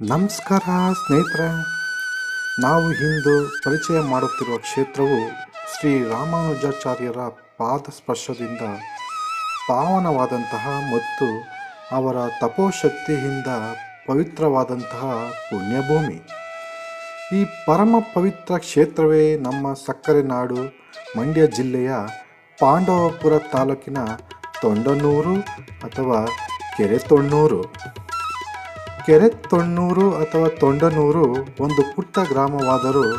ನಮಸ್ಕಾರ, ಸ್ನೇಹಿತರೆ. ನಾವು ಇಂದು ಪರಿಚಯ ಮಾಡುತ್ತಿರುವ ಕ್ಷೇತ್ರವು ಶ್ರೀ ರಾಮಾನುಜಾಚಾರ್ಯರ ಪಾದ ಸ್ಪರ್ಶದಿಂದ ಪಾವನವಾದಂತಹ ಮತ್ತು ಅವರ ತಪೋಶಕ್ತಿಯಿಂದ ಪವಿತ್ರವಾದಂತಹ ಪುಣ್ಯಭೂಮಿ. ಈ ಪರಮ ಪವಿತ್ರ ಕ್ಷೇತ್ರವೇ ನಮ್ಮ ಸಕ್ಕರೆ ನಾಡು, ಮಂಡ್ಯ ಜಿಲ್ಲೆಯ ಪಾಂಡವಪುರ ತಾಲೂಕಿನ ತೊಂಡನೂರು ಅಥವಾ ಕೆರೆ ತೊಣ್ಣೂರು. ಕೆರೆ ತೊಣ್ಣೂರು ಅಥವಾ ತೊಂಡನೂರು ಒಂದು ಪುಟ್ಟ ಗ್ರಾಮವಾದರೂ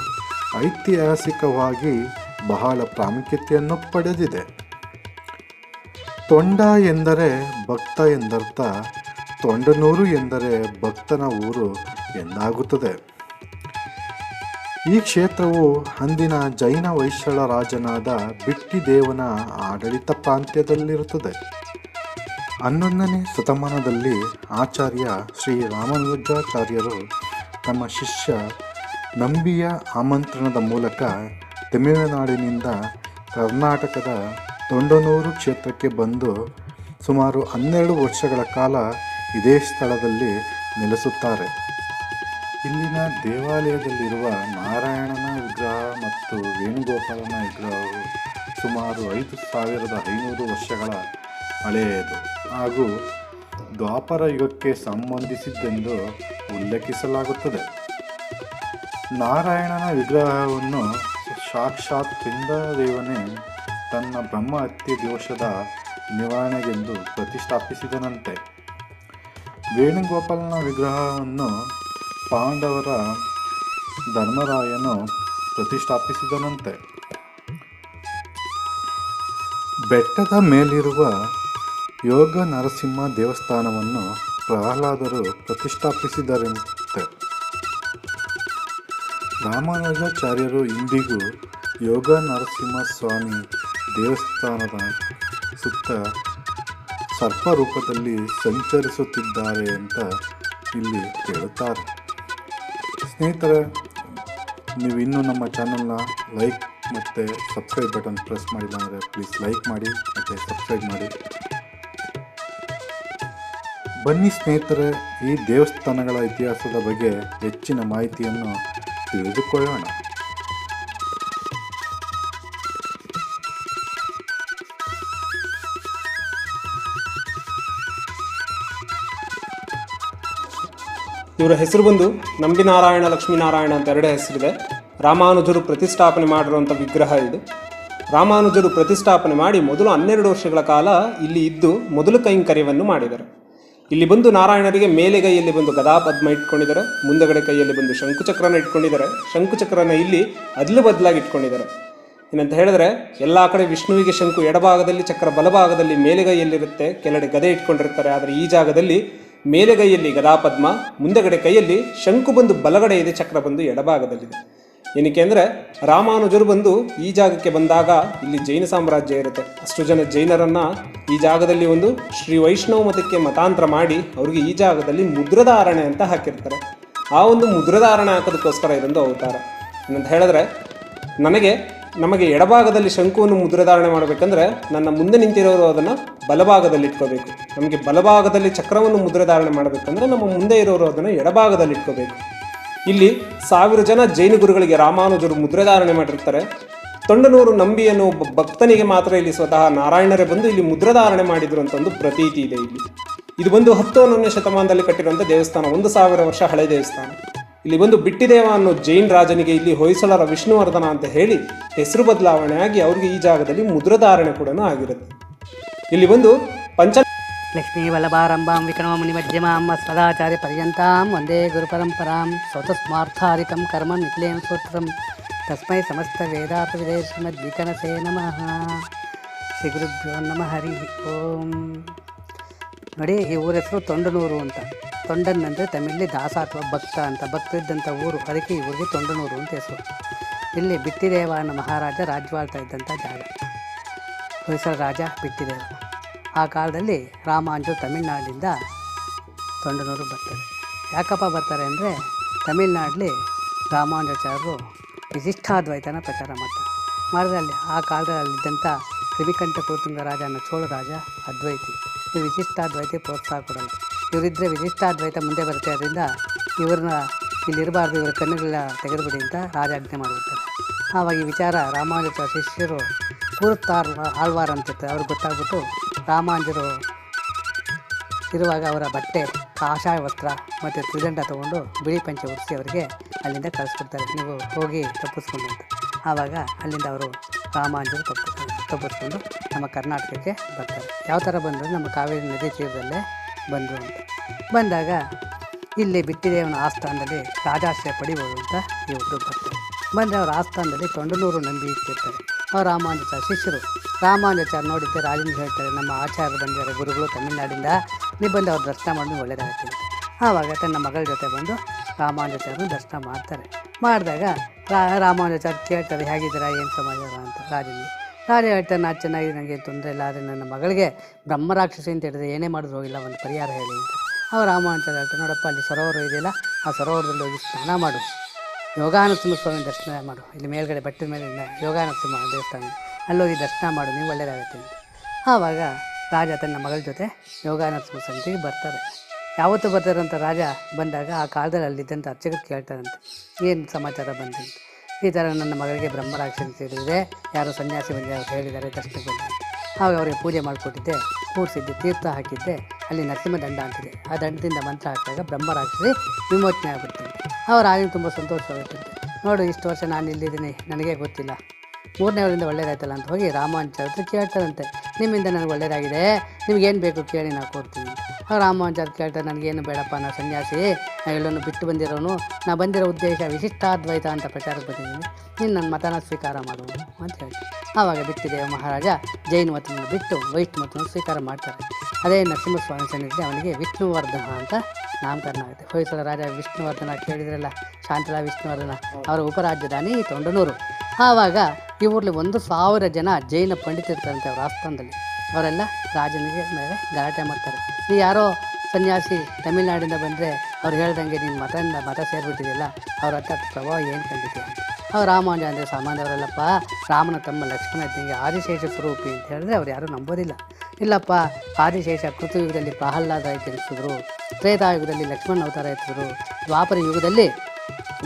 ಐತಿಹಾಸಿಕವಾಗಿ ಬಹಳ ಪ್ರಾಮುಖ್ಯತೆಯನ್ನು ಪಡೆದಿದೆ. ತೊಂಡ ಎಂದರೆ ಭಕ್ತ ಎಂದರ್ಥ, ತೊಂಡನೂರು ಎಂದರೆ ಭಕ್ತನ ಊರು ಎಂದಾಗುತ್ತದೆ. ಈ ಕ್ಷೇತ್ರವು ಅಂದಿನ ಜೈನ ವೈಶ್ಯಳ ರಾಜನಾದ ಬಿಟ್ಟಿದೇವನ ಆಡಳಿತ ಪ್ರಾಂತ್ಯದಲ್ಲಿರುತ್ತದೆ. ಹನ್ನೊಂದನೇ ಶತಮಾನದಲ್ಲಿ ಆಚಾರ್ಯ ಶ್ರೀ ರಾಮಾನುಜಾಚಾರ್ಯರು ತಮ್ಮ ಶಿಷ್ಯ ನಂಬಿಯ ಆಮಂತ್ರಣದ ಮೂಲಕ ತಮಿಳುನಾಡಿನಿಂದ ಕರ್ನಾಟಕದ ತೊಂಡನೂರು ಕ್ಷೇತ್ರಕ್ಕೆ ಬಂದು ಸುಮಾರು ಹನ್ನೆರಡು ವರ್ಷಗಳ ಕಾಲ ಇದೇ ಸ್ಥಳದಲ್ಲಿ ನೆಲೆಸುತ್ತಾರೆ. ಇಲ್ಲಿನ ದೇವಾಲಯದಲ್ಲಿರುವ ನಾರಾಯಣನ ವಿಗ್ರಹ ಮತ್ತು ವೇಣುಗೋಪಾಲನ ವಿಗ್ರಹವು ಸುಮಾರು ಐದು ಸಾವಿರದ ಐನೂರು ವರ್ಷಗಳ ಹಳೆಯದು. ಹಾಗೂ ದ್ವಾಪರ ಯುಗಕ್ಕೆ ಸಂಬಂಧಿಸಿದ್ದೆಂದು ಉಲ್ಲೇಖಿಸಲಾಗುತ್ತದೆ. ನಾರಾಯಣನ ವಿಗ್ರಹವನ್ನು ಸಾಕ್ಷಾತ್ ದೇವನೇ ತನ್ನ ಬ್ರಹ್ಮ ಹತ್ಯೆ ದೋಷದ ನಿವಾರಣೆಗೆಂದು ಪ್ರತಿಷ್ಠಾಪಿಸಿದನಂತೆ. ವೇಣುಗೋಪಾಲನ ವಿಗ್ರಹವನ್ನು ಪಾಂಡವರ ಧರ್ಮರಾಯನು ಪ್ರತಿಷ್ಠಾಪಿಸಿದನಂತೆ. ಬೆಟ್ಟದ ಮೇಲಿರುವ ಯೋಗ ನರಸಿಂಹ ದೇವಸ್ಥಾನವನ್ನು ಪ್ರಹ್ಲಾದರು ಪ್ರತಿಷ್ಠಾಪಿಸಿದರಂತೆ. ರಾಮಾನುಜಾಚಾರ್ಯರು ಇಂದಿಗೂ ಯೋಗ ನರಸಿಂಹ ಸ್ವಾಮಿ ದೇವಸ್ಥಾನದ ಸುತ್ತ ಸರ್ಪ ರೂಪದಲ್ಲಿ ಸಂಚರಿಸುತ್ತಿದ್ದಾರೆ ಅಂತ ಇಲ್ಲಿ ಹೇಳುತ್ತಾರೆ ಸ್ನೇಹಿತರೆ ನೀವು ಇನ್ನೂ ನಮ್ಮ ಚಾನಲ್ನ ಲೈಕ್ ಮತ್ತು ಸಬ್ಸ್ಕ್ರೈಬ್ ಬಟನ್ ಪ್ರೆಸ್ ಮಾಡಿಲ್ಲ ಅಂದರೆ ಪ್ಲೀಸ್ ಲೈಕ್ ಮಾಡಿ ಮತ್ತು ಸಬ್ಸ್ಕ್ರೈಬ್ ಮಾಡಿ. ಬನ್ನಿ ಸ್ನೇಹಿತರೆ, ಈ ದೇವಸ್ಥಾನಗಳ ಇತಿಹಾಸದ ಬಗ್ಗೆ ಹೆಚ್ಚಿನ ಮಾಹಿತಿಯನ್ನು ತಿಳಿದುಕೊಳ್ಳೋಣ. ಇವರ ಹೆಸರು ಬಂದು ನಂಬಿನಾರಾಯಣ, ಲಕ್ಷ್ಮೀನಾರಾಯಣ ಅಂತ ಎರಡೇ ಹೆಸರಿದೆ. ರಾಮಾನುಜರು ಪ್ರತಿಷ್ಠಾಪನೆ ಮಾಡಿರುವಂಥ ವಿಗ್ರಹ ಇದು. ರಾಮಾನುಜರು ಪ್ರತಿಷ್ಠಾಪನೆ ಮಾಡಿ ಮೊದಲು ಹನ್ನೆರಡು ವರ್ಷಗಳ ಕಾಲ ಇಲ್ಲಿ ಇದ್ದು ಮೊದಲು ಕೈಂಕರ್ಯವನ್ನು ಮಾಡಿದ್ದಾರೆ ಇಲ್ಲಿ ಬಂದು ನಾರಾಯಣರಿಗೆ ಮೇಲೆಗೈಯಲ್ಲಿ ಬಂದು ಗದಾ ಪದ್ಮ ಇಟ್ಕೊಂಡಿದ್ದಾರೆ, ಮುಂದಗಡೆ ಕೈಯಲ್ಲಿ ಬಂದು ಶಂಕುಚಕ್ರನ ಇಟ್ಕೊಂಡಿದ್ದಾರೆ. ಶಂಕುಚಕ್ರನ ಇಲ್ಲಿ ಅದಲು ಬದಲಾಗಿ ಇಟ್ಕೊಂಡಿದ್ದಾರೆ. ಏನಂತ ಹೇಳಿದ್ರೆ, ಎಲ್ಲ ಕಡೆ ವಿಷ್ಣುವಿಗೆ ಶಂಕು ಎಡಭಾಗದಲ್ಲಿ, ಚಕ್ರ ಬಲಭಾಗದಲ್ಲಿ ಮೇಲೆಗೈಯಲ್ಲಿರುತ್ತೆ ಕೆಲಡೆ ಗದೆ ಇಟ್ಕೊಂಡಿರ್ತಾರೆ. ಆದರೆ ಈ ಜಾಗದಲ್ಲಿ ಮೇಲೆಗೈಯಲ್ಲಿ ಗದಾಪದ್ಮ, ಮುಂದಗಡೆ ಕೈಯಲ್ಲಿ ಶಂಕು ಬಂದು ಬಲಗಡೆ ಇದೆ, ಚಕ್ರ ಬಂದು ಎಡಭಾಗದಲ್ಲಿದೆ. ಏನಕ್ಕೆ ಅಂದರೆ ರಾಮಾನುಜರು ಬಂದು ಈ ಜಾಗಕ್ಕೆ ಬಂದಾಗ ಇಲ್ಲಿ ಜೈನ ಸಾಮ್ರಾಜ್ಯ ಇರುತ್ತೆ. ಅಷ್ಟು ಜನ ಜೈನರನ್ನು ಈ ಜಾಗದಲ್ಲಿ ಒಂದು ಶ್ರೀ ವೈಷ್ಣವ ಮತಕ್ಕೆ ಮತಾಂತರ ಮಾಡಿ ಅವ್ರಿಗೆ ಈ ಜಾಗದಲ್ಲಿ ಮುದ್ರಧಾರಣೆ ಅಂತ ಹಾಕಿರ್ತಾರೆ. ಆ ಒಂದು ಮುದ್ರಧಾರಣೆ ಹಾಕೋದಕ್ಕೋಸ್ಕರ ಇದೊಂದು ಅವತಾರ. ಏನಂತ ಹೇಳಿದ್ರೆ, ನನಗೆ ನಮಗೆ ಎಡಭಾಗದಲ್ಲಿ ಶಂಕುವನ್ನು ಮುದ್ರಧಾರಣೆ ಮಾಡಬೇಕಂದ್ರೆ ನನ್ನ ಮುಂದೆ ನಿಂತಿರೋರು ಅದನ್ನು ಬಲಭಾಗದಲ್ಲಿ ಇಟ್ಕೋಬೇಕು. ನಮಗೆ ಬಲಭಾಗದಲ್ಲಿ ಚಕ್ರವನ್ನು ಮುದ್ರಧಾರಣೆ ಮಾಡಬೇಕಂದ್ರೆ ನಮ್ಮ ಮುಂದೆ ಇರೋರು ಅದನ್ನು ಎಡಭಾಗದಲ್ಲಿ ಇಟ್ಕೋಬೇಕು. ಇಲ್ಲಿ ಸಾವಿರ ಜನ ಜೈನ ಗುರುಗಳಿಗೆ ರಾಮಾನುಜರು ಮುದ್ರಧಾರಣೆ ಮಾಡಿರ್ತಾರೆ. ತೊಂಡನೂರು ನಂಬಿ ಅನ್ನೋ ಒಬ್ಬ ಭಕ್ತನಿಗೆ ಮಾತ್ರ ಇಲ್ಲಿ ಸ್ವತಃ ನಾರಾಯಣರೇ ಬಂದು ಇಲ್ಲಿ ಮುದ್ರಧಾರಣೆ ಮಾಡಿದ್ರು ಅಂತ ಒಂದು ಪ್ರತೀತಿ ಇದೆ ಇಲ್ಲಿ. ಇದು ಬಂದು ಹತ್ತು ಹನ್ನೊಂದನೇ ಶತಮಾನದಲ್ಲಿ ಕಟ್ಟಿರುವಂಥ ದೇವಸ್ಥಾನ, ಒಂದು ಸಾವಿರ ವರ್ಷ ಹಳೆ ದೇವಸ್ಥಾನ. ಇಲ್ಲಿ ಬಂದು ಬಿಟ್ಟಿದೇವ ಅನ್ನೋ ಜೈನ್ ರಾಜನಿಗೆ ಇಲ್ಲಿ ಹೊಯ್ಸಳರ ವಿಷ್ಣುವರ್ಧನ ಅಂತ ಹೇಳಿ ಹೆಸರು ಬದಲಾವಣೆ ಆಗಿ ಅವ್ರಿಗೆ ಈ ಜಾಗದಲ್ಲಿ ಮುದ್ರಧಾರಣೆ ಕೂಡ ಆಗಿರುತ್ತೆ. ಇಲ್ಲಿ ಬಂದು ಪಂಚ ಲಕ್ಷ್ಮೀವಲ್ಲಭಾರಂಭಾಂ ವಿಕ್ರಮಮುನಿಮಧ್ಯಮಾಂ ಸದಾಚಾರ್ಯ ಪರ್ಯಂತಾಂ ವಂದೇ ಗುರುಪರಂಪರಾಂ ಸ್ವತಸ್ಮಾರ್ಥಾದಿಕಂ ಕರ್ಮ ನಿಖಿಲೇನ ಸೂತ್ರಂ. ತಸ್ಮೈ ಸಮಸ್ತ ವೇದಾರ್ಥವಿದೇ ಶ್ರೀಮದ್ವಿಕನಸೇ ನಮಃ. ಶ್ರೀ ಗುರುಭ್ಯೋ ನಮಃ ಹರಿ ಓಂ. ನೋಡಿ, ಈ ಊರ ಹೆಸರು ತೊಂಡನೂರು ಅಂತ. ತೊಂಡನ್ ಅಂದರೆ ತಮಿಳಲ್ಲಿ ದಾಸ ಅಥವಾ ಭಕ್ತ ಅಂತ. ಭಕ್ತ ಇದ್ದಂಥ ಊರು. ಅದಕ್ಕೆ ಈ ಊರಿಗೆ ತೊಂಡನೂರು ಅಂತ ಹೆಸರು. ಇಲ್ಲಿ ಬಿಟ್ಟಿದೇವ ಅನ್ನೋ ಮಹಾರಾಜ ರಾಜ್ಯವಾಳ್ತಾ ಇದ್ದಂಥ ಜಾಗ. ಹೊಯ್ಸಳ ರಾಜ ಬಿಟ್ಟಿದೇವ. ಆ ಕಾಲದಲ್ಲಿ ರಾಮಾಂಜು ತಮಿಳ್ನಾಡಿನಿಂದ ತೊಂಡನೂರು ಬರ್ತಾರೆ. ಯಾಕಪ್ಪ ಬರ್ತಾರೆ ಅಂದರೆ ತಮಿಳ್ನಾಡಲ್ಲಿ ರಾಮಾನುಜಾಚಾರ್ಯರು ವಿಶಿಷ್ಟಾದ್ವೈತನ ಪ್ರಚಾರ ಮಾಡ್ತಾರೆ. ಮಾಡಿದ್ರೆ ಅಲ್ಲಿ ಆ ಕಾಲದಲ್ಲಿದ್ದಂಥ ಕ್ರಿಮಿಕಂಠ ಕುರುತುಂಗ ಅನ್ನೋ ಚೋಳ ರಾಜ ಅದ್ವೈತಿ. ಈ ವಿಶಿಷ್ಟಾದ್ವೈತಿ ಪ್ರೋತ್ಸಾಹ ಕೊಡಲ್ಲ. ಇವರಿದ್ದರೆ ವಿಶಿಷ್ಟಾದ್ವೈತ ಮುಂದೆ ಬರುತ್ತೆ ಅದರಿಂದ ಇವ್ರನ್ನ ಇಲ್ಲಿರಬಾರ್ದು, ಇವರ ಕಣ್ಣುಗಳ ತೆಗೆದುಬಿಡಿ ಅಂತ ರಾಜಾಜ್ಞೆ ಮಾಡಿಬಿಡ್ತಾರೆ. ಆವಾಗ ಈ ವಿಚಾರ ರಾಮಾನುಜಾಚಾರ್ಯ ಶಿಷ್ಯರು ಕೂರುತ್ತಾರ್ ಆಳ್ವಾರ ಅಂತಿರ್ತಾರೆ ಅವ್ರಿಗೆ ಗೊತ್ತಾಗ್ಬಿಟ್ಟು ರಾಮಾನುಜರು ಇರುವಾಗ ಅವರ ಬಟ್ಟೆ, ಕಾಷಾಯ ವಸ್ತ್ರ ಮತ್ತು ತ್ರಿದಂಡ ತೊಗೊಂಡು ಬಿಳಿ ಪಂಚೆ ಉಡಿಸಿ ಅವರಿಗೆ ಅಲ್ಲಿಂದ ಕಳಿಸ್ಕೊಡ್ತಾರೆ. ನೀವು ಹೋಗಿ ತಪ್ಪಿಸ್ಕೊಂಡು ಆವಾಗ ಅಲ್ಲಿಂದ ಅವರು ರಾಮಾಂಜರು ತಪ್ಪು, ತಪ್ಪಿಸ್ಕೊಂಡು ನಮ್ಮ ಕರ್ನಾಟಕಕ್ಕೆ ಬರ್ತಾರೆ. ಯಾವ ಥರ ಬಂದರು ನಮ್ಮ ಕಾವೇರಿ ನದಿ ತೀರದಲ್ಲೇ ಬಂದರು ಅಂತ. ಬಂದಾಗ ಇಲ್ಲಿ ಬಿಟ್ಟಿದೇವನ ಆಸ್ಥಾನದಲ್ಲಿ ರಾಜಾಶ್ರಯ ಪಡಿಬೋದು ಅಂತ ಇವರು ಬರ್ತಾರೆ. ಬಂದರೆ ಅವರ ಆಸ್ಥಾನದಲ್ಲಿ ತೊಂಡನೂರು ನಂಬಿ ಇಟ್ಟಿರ್ತಾರೆ. ರಾಮಾನುಜಾಚಾರ್ಯ ಶಿಷ್ಯರು. ರಾಮಾನುಜಾಚಾರ್ಯ ನೋಡಿದ್ದೆ ರಾಜನ ಹೇಳ್ತಾರೆ, ನಮ್ಮ ಆಚಾರ್ಯರು ಬಂದಿದ್ದಾರೆ ಗುರುಗಳು ತಮಿಳುನಾಡಿಂದ. ನೀವು ಬಂದು ಅವ್ರು ದರ್ಶನ ಮಾಡಿ ಒಳ್ಳೆಯದಾಗ್ತೀನಿ ಆವಾಗ ತನ್ನ ಮಗಳ ಜೊತೆ ಬಂದು ರಾಮಾನುಜಾಚಾರ್ಯನ ದರ್ಶನ ಮಾಡ್ತಾರೆ. ಮಾಡಿದಾಗ ರಾಮಾನುಜಾಚಾರ್ಯ ಕೇಳ್ತಾರೆ, ಹೇಗಿದ್ದೀರಾ, ಏನು ಸಮಾಚಾರ ಅಂತ ರಾಜನಿಗೆ ರಾಜ ಹೇಳ್ತಾರೆ ನಾ ಚೆನ್ನಾಗಿ, ನನಗೆ ತೊಂದರೆ ಇಲ್ಲ, ಆದರೆ ನನ್ನ ಮಗಳಿಗೆ ಬ್ರಹ್ಮರಾಕ್ಷಸಿ ಅಂತ ಹೇಳಿದ್ರೆ ಏನೇ ಮಾಡಿದ್ರು ಹೋಗಿಲ್ಲ, ಒಂದು ಪರಿಹಾರ ಹೇಳಿ ಅಂತ. ಅವ್ರು ರಾಮಾನುಜಾಚಾರ್ಯ ಹೇಳ್ತಾರೆ ನೋಡಪ್ಪ, ಅಲ್ಲಿ ಸರೋವರ ಇದೆಯಲ್ಲ, ಆ ಸರೋವರದಲ್ಲಿ ಹೋಗಿ ಸ್ನಾನ ಮಾಡು. ಯೋಗಾನರಸಿಂಹ ಸ್ವಾಮಿ ದರ್ಶನ ಮಾಡು. ಇಲ್ಲಿ ಮೇಲ್ಗಡೆ ಬೆಟ್ಟದ ಮೇಲೆ ಯೋಗಾನಸಿಂಹ ದೇವಸ್ಥಾನ. ಅಲ್ಲೋಗಿ ದರ್ಶನ ಮಾಡು, ನೀವು ಒಳ್ಳೆಯದಾಗುತ್ತೆ ಅಂತ. ಆವಾಗ ರಾಜ ತನ್ನ ಮಗಳ ಜೊತೆ ಯೋಗಾನಸಿಂಹ ಸಮಿತಿಗೆ ಬರ್ತಾರೆ. ಯಾವತ್ತು ಬರ್ತಾರಂತ ರಾಜ ಬಂದಾಗ ಆ ಕಾಲದಲ್ಲಿ ಅಲ್ಲಿದ್ದಂಥ ಅರ್ಚಕರು ಕೇಳ್ತಾರಂತೆ, ಏನು ಸಮಾಚಾರ ಅಂತ. ಈ ಥರ ನನ್ನ ಮಗಳಿಗೆ ಬ್ರಹ್ಮರಾಕ್ಷನ್ ಸೇರಿದೆ. ಯಾರು ಸನ್ಯಾಸಿ ಬಂದು ಅವ್ರು ಹೇಳಿದ್ದಾರೆ ದರ್ಶನಕ್ಕೆ ಬಂದಿದೆ. ಆವಾಗ ಅವರಿಗೆ ಪೂಜೆ ಮಾಡಿಕೊಟ್ಟಿದ್ದೆ ಕೂಡಿಸಿದ್ದೆ ತೀರ್ಥ ಹಾಕಿದ್ದೆ. ಅಲ್ಲಿ ನರಸಿಂಹ ದಂಡ ಅಂತಿದೆ ಆ ದಂಡದಿಂದ ಮಂತ್ರ ಹಾಕಿದಾಗ ಬ್ರಹ್ಮರಾಕ್ಷಸಿ ವಿಮೋಚನೆ ಆಗುತ್ತೆ ಅವ್ರು ಆಗಿನ ತುಂಬ ಸಂತೋಷವಾಗುತ್ತಂತೆ ನೋಡು, ಇಷ್ಟು ವರ್ಷ ನಾನು ಇಲ್ಲಿದ್ದೀನಿ. ನನಗೆ ಗೊತ್ತಿಲ್ಲ. ಮೂರನೇವರಿಂದ ಒಳ್ಳೇದಾಯ್ತಲ್ಲ ಅಂತ ಹೋಗಿ ರಾಮಾಂಚ ಹತ್ರ ಕೇಳ್ತಾರಂತೆ. ನಿಮ್ಮಿಂದ ನನಗೆ ಒಳ್ಳೇದಾಗಿದೆ. ನಿಮ್ಗೇನು ಬೇಕು ಕೇಳಿ ನಾವು ಕೊಡ್ತೀನಿ. ಅವ್ರು ರಾಮಾನುಜಾರ್ ಕೇಳ್ತಾರೆ, ನನಗೇನು ಬೇಡಪ್ಪ, ನಾ ಸನ್ಯಾಸಿ, ನಾ ಎಲ್ಲವನ್ನು ಬಿಟ್ಟು ಬಂದಿರೋನು. ನಾ ಬಂದಿರೋ ಉದ್ದೇಶ ವಿಶಿಷ್ಟಾದ್ವೈತ ಅಂತ ಪ್ರಚಾರಕ್ಕೆ ಬಂದಿದ್ದೀನಿ. ನೀನು ನನ್ನ ಮತನ ಸ್ವೀಕಾರ ಮಾಡುವ ಅಂತ ಹೇಳಿ. ಆವಾಗ ಬಿಟ್ಟಿದೆ ಮಹಾರಾಜ, ಜೈನ ಮತನ ಬಿಟ್ಟು ವೈಷ್ಣು ಮತನ ಸ್ವೀಕಾರ ಮಾಡ್ತಾರೆ. ಅದೇ ನರಸಿಂಹಸ್ವಾಮಿ ಸನ್ನಿಧಿ, ಅವನಿಗೆ ವಿಷ್ಣುವರ್ಧನ ಅಂತ ನಾಮಕರಣ ಆಗುತ್ತೆ ಹೊಯ್ಸಳ ರಾಜ ವಿಷ್ಣುವರ್ಧನ ಕೇಳಿದ್ರಲ್ಲ, ಶಾಂತಲಾ ವಿಷ್ಣುವರ್ಧನ, ಅವರ ಉಪರಾಜಧಾನಿ ತೊಂಡನೂರು. ಆವಾಗ ಈ ಊರಲ್ಲಿ ಒಂದು ಸಾವಿರ ಜನ ಜೈನ ಪಂಡಿತರಿರ್ತಾರಂತೆ ಅವರ ಆಸ್ಥಾನದಲ್ಲಿ. ಅವರೆಲ್ಲ ರಾಜನಿಗೆ ಮೇಲೆ ಗಲಾಟೆ ಮಾಡ್ತಾರೆ. ನೀ ಯಾರೋ ಸನ್ಯಾಸಿ ತಮಿಳ್ನಾಡಿಂದ ಬಂದರೆ ಅವ್ರು ಹೇಳ್ದಂಗೆ ನೀನು ಮತದಿಂದ ಮತ ಸೇರಿಬಿಟ್ಟಿದೆಯಲ್ಲ, ಅವ್ರ ಹತ್ರ ಪ್ರಭಾವ ಏನು ಕಂಡಿದೆ ಅವ್ರು ರಾಮಾನುಜ ಅಂದರೆ ಸಾಮಾನ್ಯವರಲ್ಲಪ್ಪ, ರಾಮನ ತಮ್ಮ ಲಕ್ಷ್ಮಣ ಆದಿಶೇಷ ಸ್ವರೂಪಿ ಅಂತ ಹೇಳಿದ್ರೆ ಅವ್ರು ಯಾರೂ ನಂಬೋದಿಲ್ಲ. ಇಲ್ಲಪ್ಪ, ಆದಿಶೇಷ ಕೃತಯುಗದಲ್ಲಿ ಪ್ರಹ್ಲಾದ ಎತ್ತಿರಿಸಿದ್ರು ತ್ರೇತಾಯುಗದಲ್ಲಿ ಲಕ್ಷ್ಮಣ ಅವತಾರ ಎತ್ತಿದ್ರು, ದ್ವಾಪರ ಯುಗದಲ್ಲಿ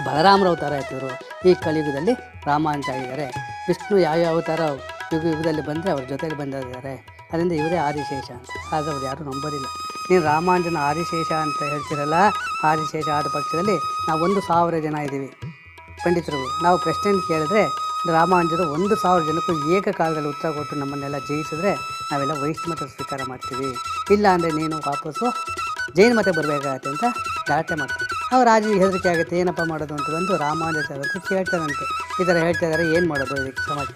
ಬಲರಾಮರ ಅವತಾರ ಎತ್ತಿದ್ರು, ಈ ಕಲಿಯುಗದಲ್ಲಿ ರಾಮಾಂಚ ಆಗಿದ್ದಾರೆ. ವಿಷ್ಣು ಯಾವ್ಯಾವ ಅವತಾರ ಯುಗ ಯುಗದಲ್ಲಿ ಬಂದರೆ ಅವ್ರ ಜೊತೆಲಿ ಬಂದಿದ್ದಾರೆ. ಅದರಿಂದ ಇವರೇ ಆದಿಶೇಷ ಅಂತ. ಆದರೆ ಅವ್ರು ಯಾರೂ ನಂಬೋದಿಲ್ಲ ನೀನು ರಾಮಾಂಜನ ಆದಿಶೇಷ ಅಂತ ಹೇಳ್ತಿರಲ್ಲ, ಆದಿಶೇಷ ಆದ ಪಕ್ಷದಲ್ಲಿ ನಾವು ಒಂದು ಸಾವಿರ ಜನ ಇದ್ದೀವಿ. ಪಂಡಿತರು, ನಾವು ಪ್ರಶ್ನೆಯನ್ನು ಕೇಳಿದ್ರೆ ರಾಮಾನುಜರು ಒಂದು ಸಾವಿರ ಜನಕ್ಕೂ ಏಕಕಾಲದಲ್ಲಿ ಉತ್ತರ ಕೊಟ್ಟು ನಮ್ಮನ್ನೆಲ್ಲ ಜಯಿಸಿದ್ರೆ ನಾವೆಲ್ಲ ವೈಷ್ಣಮತ ಸ್ವೀಕಾರ ಮಾಡ್ತೀವಿ. ಇಲ್ಲ ಅಂದರೆ ನೀನು ವಾಪಸ್ಸು ಜೈನ ಮತ ಬರಬೇಕಾಗತ್ತೆ ಅಂತ ಗಲಾಟೆ ಮಾಡ್ತೀವಿ. ಅವ್ರು ರಾಜನಿಗೆ ಹೆದರಿಕೆ ಆಗುತ್ತೆ, ಏನಪ್ಪ ಮಾಡೋದು ಅಂತ ಬಂದು ರಾಮಾನುಜಾಚಾರ್ಯ ಹತ್ರ ಕೇಳ್ತಾರಂತೆ. ಈ ಥರ ಹೇಳ್ತಾ ಇದ್ದಾರೆ, ಏನು ಮಾಡೋದು ಇದಕ್ಕೆ ಸಮಾಜ?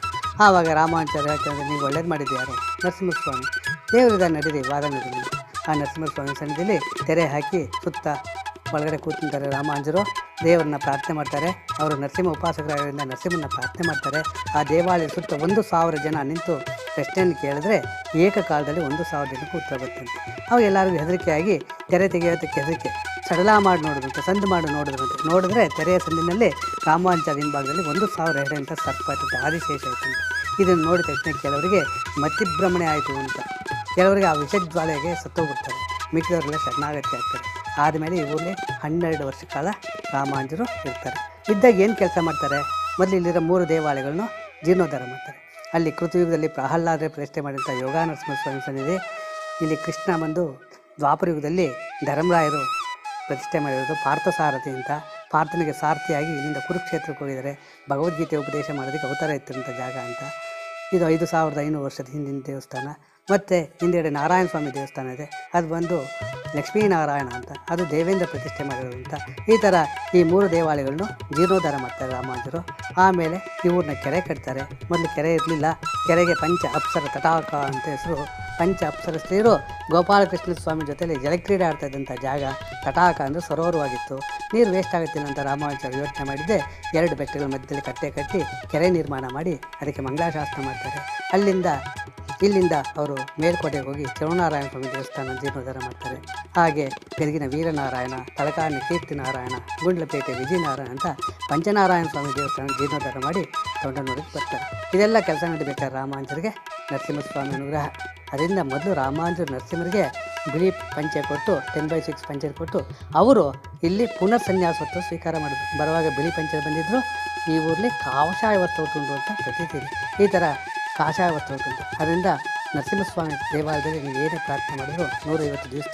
ಆವಾಗ ರಾಮಾನುಜಾಚಾರ್ಯ ಹೇಳ್ತಾರೆ ನೀವು ಒಳ್ಳೇದು ಮಾಡಿದ್ದು ಯಾರು? ನರಸಿಂಹಸ್ವಾಮಿ. ದೇವರಿದ ನಡೀರಿ, ವಾದ ನಡೀರಿ. ಆ ನರಸಿಂಹಸ್ವಾಮಿ ಸನ್ನಿಧಿಯಲ್ಲಿ ತೆರೆ ಹಾಕಿ ಸುತ್ತ ಒಳಗಡೆ ಕೂತ್ಕೊಂತಾರೆ ರಾಮಾಂಜರು. ದೇವರನ್ನ ಪ್ರಾರ್ಥನೆ ಮಾಡ್ತಾರೆ. ಅವರು ನರಸಿಂಹ ಉಪಾಸಕರಾಗಿದ್ದರಿಂದ ನರಸಿಂಹನ ಪ್ರಾರ್ಥನೆ ಮಾಡ್ತಾರೆ. ಆ ದೇವಾಲಯ ಸುತ್ತ ಒಂದು ಸಾವಿರ ಜನ ನಿಂತು ಪ್ರಶ್ನೆಯನ್ನು ಕೇಳಿದ್ರೆ ಏಕಕಾಲದಲ್ಲಿ ಒಂದು ಸಾವಿರ ಜನಕ್ಕೂ ಉತ್ತರ ಬರ್ತಂತೆ ಅವಾಗ ಎಲ್ಲರಿಗೂ ಹೆದರಿಕೆಯಾಗಿ ತೆರೆ ತೆಗೆಯೋದಕ್ಕೆ ಹೆದರಿಕೆ. ಸಡಲ ಮಾಡಿ ನೋಡಿದ್ರಂತೆ ಸಂದು ಮಾಡಿ ನೋಡಿದ್ರಂತೆ ನೋಡಿದ್ರೆ ತೆರೆಯ ಸಂದಿನಲ್ಲಿ ರಾಮಾಂಜ ಹಿಂಭಾಗದಲ್ಲಿ ಒಂದು ಸಾವಿರ ಅಂತ ಸರ್ಪ ಇರ್ತದೆ, ಆದಿಶೇಷ ಇರ್ತದೆ ಇದನ್ನು ನೋಡಿದ ತಕ್ಷಣ ಕೆಲವರಿಗೆ ಮತಿಭ್ರಮಣೆ ಆಯಿತು ಅಂತ. ಕೆಲವರಿಗೆ ಆ ವಿಷಜ್ವಾಲೆಗೆ ಸತ್ತೋಗ್ಬಿಡ್ತಾರೆ. ಮಿಕ್ಕಿದವರೆಲ್ಲ ಶರಣಾಗತಿ ಆಗ್ತಾರೆ. ಆದಮೇಲೆ ಈ ಊರಲ್ಲಿ ಹನ್ನೆರಡು ವರ್ಷ ಕಾಲ ರಾಮಾಂಜರು ಇರ್ತಾರೆ. ಇದ್ದಾಗ ಏನು ಕೆಲಸ ಮಾಡ್ತಾರೆ? ಮೊದಲು ಇಲ್ಲಿರೋ ಮೂರು ದೇವಾಲಯಗಳನ್ನು ಜೀರ್ಣೋದ್ಧಾರ ಮಾಡ್ತಾರೆ. ಅಲ್ಲಿ ಕೃತಯುಗದಲ್ಲಿ ಪ್ರಹ್ಲಾದ್ರೆ ಪ್ರತಿಷ್ಠೆ ಮಾಡಿದಂಥ ಯೋಗಾನರಸಿಂಹ ಸ್ವಾಮಿ ಸನ್ನಿಧಿ, ಇಲ್ಲಿ ಕೃಷ್ಣ ಬಂದು ದ್ವಾಪರಯುಗದಲ್ಲಿ ಧರ್ಮರಾಯರು ಪ್ರತಿಷ್ಠೆ ಮಾಡಿರೋದು ಪಾರ್ಥಸಾರಥಿ ಅಂತ. ಪಾರ್ಥನಿಗೆ ಸಾರಥಿಯಾಗಿ ಇಲ್ಲಿಂದ ಕುರುಕ್ಷೇತ್ರಕ್ಕೆ ಹೋಗಿದ್ದಾರೆ. ಭಗವದ್ಗೀತೆ ಉಪದೇಶ ಮಾಡೋದಕ್ಕೆ ಅವತಾರ ಎತ್ತಿದಂಥ ಜಾಗ ಅಂತ. ಇದು ಐದು ಸಾವಿರದ ಐನೂರು ವರ್ಷದ ಹಿಂದಿನ ದೇವಸ್ಥಾನ. ಮತ್ತು ಹಿಂದೆಡೆ ನಾರಾಯಣ ಸ್ವಾಮಿ ದೇವಸ್ಥಾನ ಇದೆ. ಅದು ಬಂದು ಲಕ್ಷ್ಮೀನಾರಾಯಣ ಅಂತ, ಅದು ದೇವೇಂದ್ರ ಪ್ರತಿಷ್ಠೆ ಮಾಡಿರೋದಂತ ಈ ಥರ ಈ ಮೂರು ದೇವಾಲಯಗಳನ್ನು ಜೀರ್ಣೋದ್ಧಾರ ಮಾಡ್ತಾರೆ ರಾಮಾನುಜರು. ಆಮೇಲೆ ಇವ್ರನ್ನ ಕೆರೆ ಕಟ್ತಾರೆ. ಮೊದಲು ಕೆರೆ ಇರಲಿಲ್ಲ. ಕೆರೆಗೆ ಪಂಚ ಅಪ್ಸರ ತಟಾಕ ಅಂತ ಹೆಸರು. ಪಂಚ ಅಪ್ಸರ ಸ್ತ್ರೀಯರು ಗೋಪಾಲಕೃಷ್ಣ ಸ್ವಾಮಿ ಜೊತೆಯಲ್ಲಿ ಜಲಕ್ರೀಡೆ ಆಡ್ತಾ ಇದ್ದಂಥ ಜಾಗ. ತಟಾಕ ಅಂದರೆ ಸರೋವರವಾಗಿತ್ತು. ನೀರು ವೇಸ್ಟ್ ಆಗುತ್ತಿಲ್ಲ ಅಂತ ರಾಮಾನುಜರು ಯೋಚನೆ ಮಾಡಿದ್ದೆ. ಎರಡು ಬೆಟ್ಟಗಳ ಮಧ್ಯದಲ್ಲಿ ಕಟ್ಟೆ ಕಟ್ಟಿ ಕೆರೆ ನಿರ್ಮಾಣ ಮಾಡಿ, ಅದಕ್ಕೆ ಮಂಗಳಾಶಾಸ್ತ್ರ ಮಾಡ್ತಾರೆ. ಅಲ್ಲಿಂದ ಇಲ್ಲಿಂದ ಅವರು ಮೇಲ್ಕೋಟೆಗೆ ಹೋಗಿ ಚರುನಾರಾಯಣ ಸ್ವಾಮಿ ದೇವಸ್ಥಾನ ಜೀರ್ಣೋದ್ಧಾರ ಮಾಡ್ತಾರೆ. ಹಾಗೆ ಬೆಳಗಿನ ವೀರನಾರಾಯಣ ತಲಕಾಡಿನ ಕೀರ್ತಿನಾರಾಯಣ, ಗುಂಡ್ಲಪೇಟೆ ವಿಜಯನಾರಾಯಣ ಅಂತ ಪಂಚನಾರಾಯಣ ಸ್ವಾಮಿ ದೇವಸ್ಥಾನ ಜೀರ್ಣೋದ್ಧಾರ ಮಾಡಿ ತೊಂಡನೂರಿಗೆ ಬರ್ತಾರೆ. ಇದೆಲ್ಲ ಕೆಲಸ ನಡಿಬೇಕಾದ್ರೆ ರಾಮಾಂಜರಿಗೆ ನರಸಿಂಹಸ್ವಾಮಿ ಅನುಗ್ರಹ. ಅದರಿಂದ ಮೊದಲು ರಾಮಾಂಜರು ನರಸಿಂಹರಿಗೆ ಬಿಳಿ ಪಂಚೆ ಕೊಟ್ಟು ಟೆನ್ ಬೈ ಸಿಕ್ಸ್ ಪಂಚೆ ಕೊಟ್ಟು, ಅವರು ಇಲ್ಲಿ ಪುನರ್ ಸನ್ಯಾಸತ್ವ ಸ್ವೀಕಾರ ಮಾಡಿದ್ರು. ಬರುವಾಗ ಬಿಳಿ ಪಂಚೆ ಬಂದಿದ್ದರು ಈ ಊರಲ್ಲಿ ಕಾವಶಾಯ ಉಂಟು ಅಂತ ಪ್ರತೀತಿ ಈ ಥರ ಕಾಷಾಯ ವಸ್ತುಗಳು ಅದರಿಂದ ನರಸಿಂಹಸ್ವಾಮಿ ದೇವಾಲಯದಲ್ಲಿ ನೀವು ಏನೇ ಪ್ರಾರ್ಥನೆ ಮಾಡಿದ್ರು ನೂರೈವತ್ತು ದಿವಸ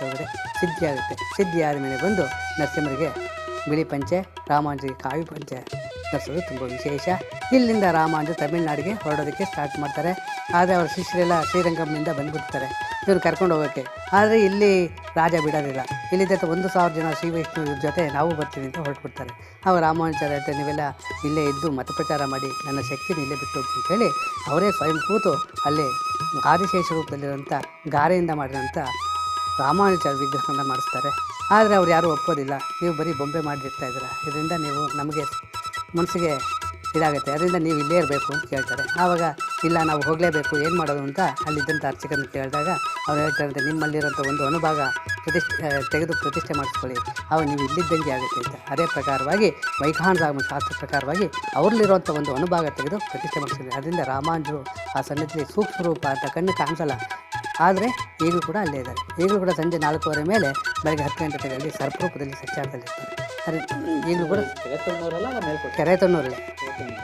ಸಿದ್ಧಿ ಆಗುತ್ತೆ ಸಿದ್ಧಿ ಆದ ಮೇಲೆ ಬಂದು ನರಸಿಂಹರಿಗೆ ಬಿಳಿ ಪಂಚೆ ರಾಮಾಂಜಿಗೆ ಕಾವಿ ಪಂಚೆ ಧರಿಸೋದು ತುಂಬ ವಿಶೇಷ. ಇಲ್ಲಿಂದ ರಾಮಾಂಜ ತಮಿಳುನಾಡಿಗೆ ಹೊರಡೋದಕ್ಕೆ ಸ್ಟಾರ್ಟ್ ಮಾಡ್ತಾರೆ. ಆದರೆ ಅವರ ಶಿಷ್ಯರೆಲ್ಲ ಶ್ರೀರಂಗಂನಿಂದ ಬಂದುಬಿಡ್ತಾರೆ. ಇವ್ರು ಕರ್ಕೊಂಡು ಹೋಗೋಕ್ಕೆ. ಆದರೆ ಇಲ್ಲಿ ರಾಜ ಬಿಡೋದಿಲ್ಲ. ಇಲ್ಲಿದ್ದ ಒಂದು ಸಾವಿರ ಜನ ಶ್ರೀ ವೈಷ್ಣವ ಜೊತೆ ನಾವು ಬರ್ತೀವಿ ಅಂತ ಹೊರಟ್ಬಿಡ್ತಾರೆ. ಅವ ರಾಮಾನುಚಾರ್ಯ ಅಂತ ನೀವೆಲ್ಲ ಇಲ್ಲೇ ಇದ್ದು ಮತಪ್ರಚಾರ ಮಾಡಿ ನನ್ನ ಶಕ್ತಿನ ಇಲ್ಲೇ ಬಿಟ್ಟು ಹೋಗ್ತೀನಿ ಅಂತ ಹೇಳಿ ಅವರೇ ಸ್ವಯಂ ಕೂತು ಅಲ್ಲಿ ಆದಿಶೇಷ ರೂಪದಲ್ಲಿರುವಂಥ ಗಾರೆಯಿಂದ ಮಾಡಿರೋಂಥ ರಾಮಾನುಚಾರ ವಿಗ್ರಹವನ್ನು ಮಾಡಿಸ್ತಾರೆ. ಆದರೆ ಅವ್ರು ಯಾರೂ ಒಪ್ಪೋದಿಲ್ಲ. ನೀವು ಬರೀ ಬೊಂಬೆ ಮಾಡಿರ್ತಾ ಇದ್ದೀರ. ಇದರಿಂದ ನೀವು ನಮಗೆ ಮನಸ್ಸಿಗೆ ಇದಾಗುತ್ತೆ. ಅದರಿಂದ ನೀವು ಇಲ್ಲೇ ಇರಬೇಕು ಅಂತ ಕೇಳ್ತಾರೆ. ಆವಾಗ ಇಲ್ಲ, ನಾವು ಹೋಗಲೇಬೇಕು, ಏನು ಮಾಡೋದು ಅಂತ ಅಲ್ಲಿದ್ದಂಥ ಅರ್ಚಕನ ಕೇಳಿದಾಗ ಅವ್ರು ಹೇಳ್ತಾರಂತೆ ನಿಮ್ಮಲ್ಲಿರೋಂಥ ಒಂದು ಅನುಭಾಗ ಪ್ರತಿಷ್ಠೆ ತೆಗೆದು ಪ್ರತಿಷ್ಠೆ ಮಾಡಿಸ್ಕೊಳ್ಳಿ. ಅವಾಗ ನೀವು ಇಲ್ಲಿದ್ದಂಗೆ ಆಗುತ್ತೆ ಅಂತ. ಅದೇ ಪ್ರಕಾರವಾಗಿ ವೈಖಾನರಾಮ ಶಾಸ್ತ್ರ ಪ್ರಕಾರವಾಗಿ ಅವ್ರಲ್ಲಿರುವಂಥ ಒಂದು ಅನುಭಾಗ ತೆಗೆದು ಪ್ರತಿಷ್ಠೆ ಮಾಡಿಸ್ಕೊಳ್ಳಿ. ಅದರಿಂದ ರಾಮಾಂಜರು ಆ ಸನ್ನಿಧಿ ಸೂಕ್ಷ್ಮ ರೂಪ ಅಂತ ಕಣ್ಣು ಕಾಣಿಸಲ್ಲ. ಆದರೆ ಈಗಲೂ ಕೂಡ ಅಲ್ಲೇ ಇದ್ದಾರೆ. ಈಗಲೂ ಕೂಡ ಸಂಜೆ ನಾಲ್ಕೂವರೆ ಮೇಲೆ ಬೆಳಗ್ಗೆ ಹತ್ತು ಗಂಟೆ ಅಲ್ಲಿ ಸರ್ಪರೂಪದಲ್ಲಿ ಸಚ್ಚಾರದಲ್ಲಿರ್ತಾರೆ. ಅದೇ ಈಗಲೂ ಕೂಡ ಕೆರೆ ತೊನ್ನೂರಲ್ಲೇ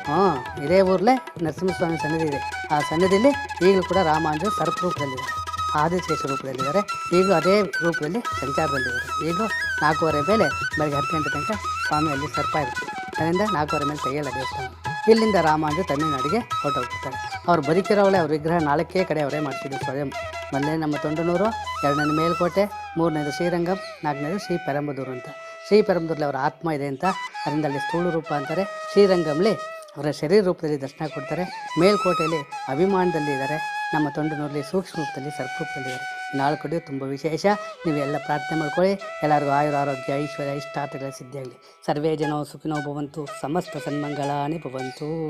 ಹಾಂ ಇದೇ ಊರಲ್ಲೇ ನರಸಿಂಹಸ್ವಾಮಿ ಸನ್ನಿಧಿ ಇದೆ ಆ ಸನ್ನಿಧಿಯಲ್ಲಿ ಈಗಲೂ ಕೂಡ ರಾಮಾಂಜರು ಸರ್ಪರೂಪದಲ್ಲಿದ್ದಾರೆ ಆದಿಶೇಷ ರೂಪದಲ್ಲಿದ್ದಾರೆ ಈಗಲೂ ಅದೇ ರೂಪದಲ್ಲಿ ಸಂಚಾರದಲ್ಲಿದ್ದಾರೆ ಈಗಲೂ ನಾಲ್ಕೂವರೆ ಮೇಲೆ ಬೆಳಗ್ಗೆ ಹತ್ತು ಗಂಟೆ ತನಕ ಸ್ವಾಮಿ ಅಲ್ಲಿ ಸರ್ಪ ಇರುತ್ತೆ ಅದರಿಂದ ನಾಲ್ಕೂವರೆ ಮೇಲೆ ತೆಗೆಯಲ್ಲ ದೇವಸ್ಥಾನ ಇಲ್ಲಿಂದ ರಾಮಾಂಜು ತಮಿಳುನಾಡಿಗೆ ಹೊರಟೋಗ್ಬಿಡ್ತಾರೆ ಅವ್ರು ಬದುಕಿರೋವಳೆ ಅವ್ರ ವಿಗ್ರಹ ನಾಲ್ಕೇ ಕಡೆ ಅವರೇ ಮಾಡ್ತಿದ್ರು ಸ್ವಯಂ ಮೊದಲನೇ ನಮ್ಮ ತೊಂಡನೂರು, ಎರಡನೇದು ಮೇಲ್ಕೋಟೆ, ಮೂರನೇದು ಶ್ರೀರಂಗಂ, ನಾಲ್ಕನೇದು ಶ್ರೀ ಪೆರಂಬದೂರು ಅಂತ. ಶ್ರೀ ಪೆರಂಬದೂರಲ್ಲಿ ಅವರ ಆತ್ಮ ಇದೆ ಅಂತ ಅದರಿಂದ ಅಲ್ಲಿ ಸ್ಥೂಳು ರೂಪ ಅಂತಾರೆ. ಶ್ರೀರಂಗಂಲಿ ಅವರ ಶರೀರ ರೂಪದಲ್ಲಿ ದರ್ಶನ ಕೊಡ್ತಾರೆ. ಮೇಲ್ಕೋಟೆಯಲ್ಲಿ ಅಭಿಮಾನದಲ್ಲಿ ಇದ್ದಾರೆ. ನಮ್ಮ ತೊಂಡನೂರಲ್ಲಿ ಸೂಕ್ಷ್ಮ ರೂಪದಲ್ಲಿ ಸರ್ಪರೂಪದಲ್ಲಿದ್ದಾರೆ ನಾಲ್ಕು ಕಡೆ ತುಂಬ ವಿಶೇಷ. ನೀವೆಲ್ಲ ಪ್ರಾರ್ಥನೆ ಮಾಡ್ಕೊಳ್ಳಿ. ಎಲ್ಲರಿಗೂ ಆಯುರ, ಆರೋಗ್ಯ, ಐಶ್ವರ್ಯ, ಇಷ್ಟಾರ್ಥಗಳ ಸಿದ್ಧಿಯಾಗಲಿ. ಸರ್ವೇ ಜನೋ ಸುಖಿನೋ ಭವಂತು. ಸಮಸ್ತ ಸನ್ಮಂಗಳಾನಿ ಭವಂತು.